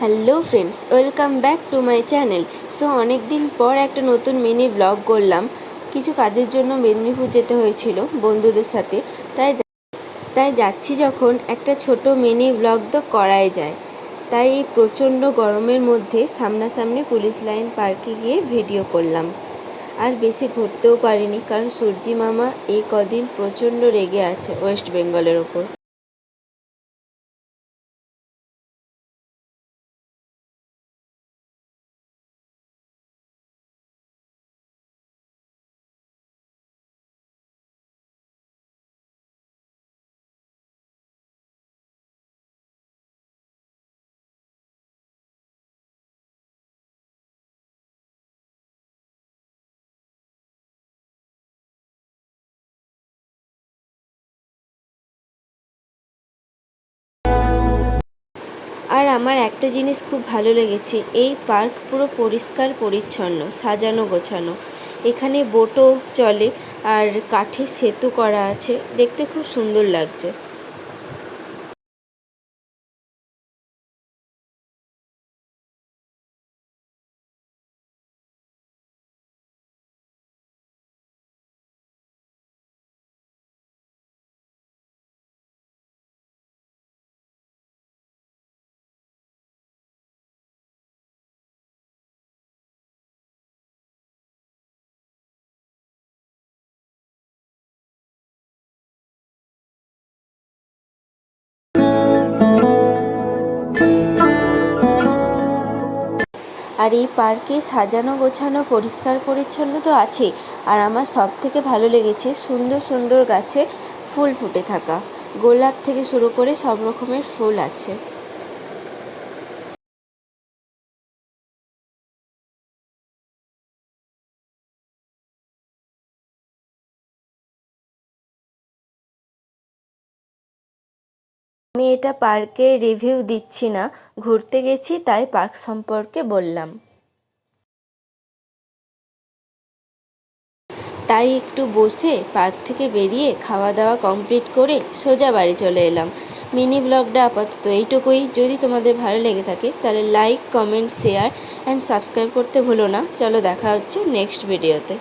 Hello friends welcome back to my channel so অনেক দিন পর একটা নতুন মিনি ব্লগ করলাম। কিছু কাজের জন্য মেদিনীপুর যেতে হয়েছিল বন্ধুদের সাথে। তাই তাই যাচ্ছি যখন একটা ছোট মিনি ব্লগ তো করাই যায়। তাই এই প্রচণ্ড গরমের মধ্যে সামনাসামনি পুলিশ লাইন পার্কে গিয়ে ভিডিও করলাম। আর বেশি ঘুরতেও পারিনি, কারণ সূর্যি মামা এই কদিন প্রচণ্ড রেগে আছে ওয়েস্ট বেঙ্গলের ওপর। আর আমার একটা জিনিস খুব ভালো লেগেছে, এই পার্ক পুরো পরিষ্কার, পরিচ্ছন্ন, সাজানো, গোছানো। এখানে বোটও চলে আর কাঠের সেতু করা আছে, দেখতে খুব সুন্দর লাগছে। আর এই পার্কে সাজানো, গোছানো, পরিষ্কার পরিচ্ছন্ন তো আছে আর আমার সব থেকে ভালো লেগেছে সুন্দর সুন্দর গাছে ফুল ফুটে থাকা। গোলাপ থেকে শুরু করে সব রকমের ফুল আছে। আমি এটা পার্কের রিভিউ দিচ্ছি না। ঘুরতে গেছি, তাই পার্ক সম্পর্কে বললাম। তাই একটু বসে পার্ক থেকে বেরিয়ে খাওয়া দাওয়া কমপ্লিট করে সোজা বাড়ি চলে এলাম। মিনি ব্লগটা আপাতত এইটুকুই। যদি তোমাদের ভালো লেগে থাকে, তাহলে like, comment, share and subscribe করতে ভুলো না। চলো দেখা হচ্ছে নেক্সট ভিডিওতে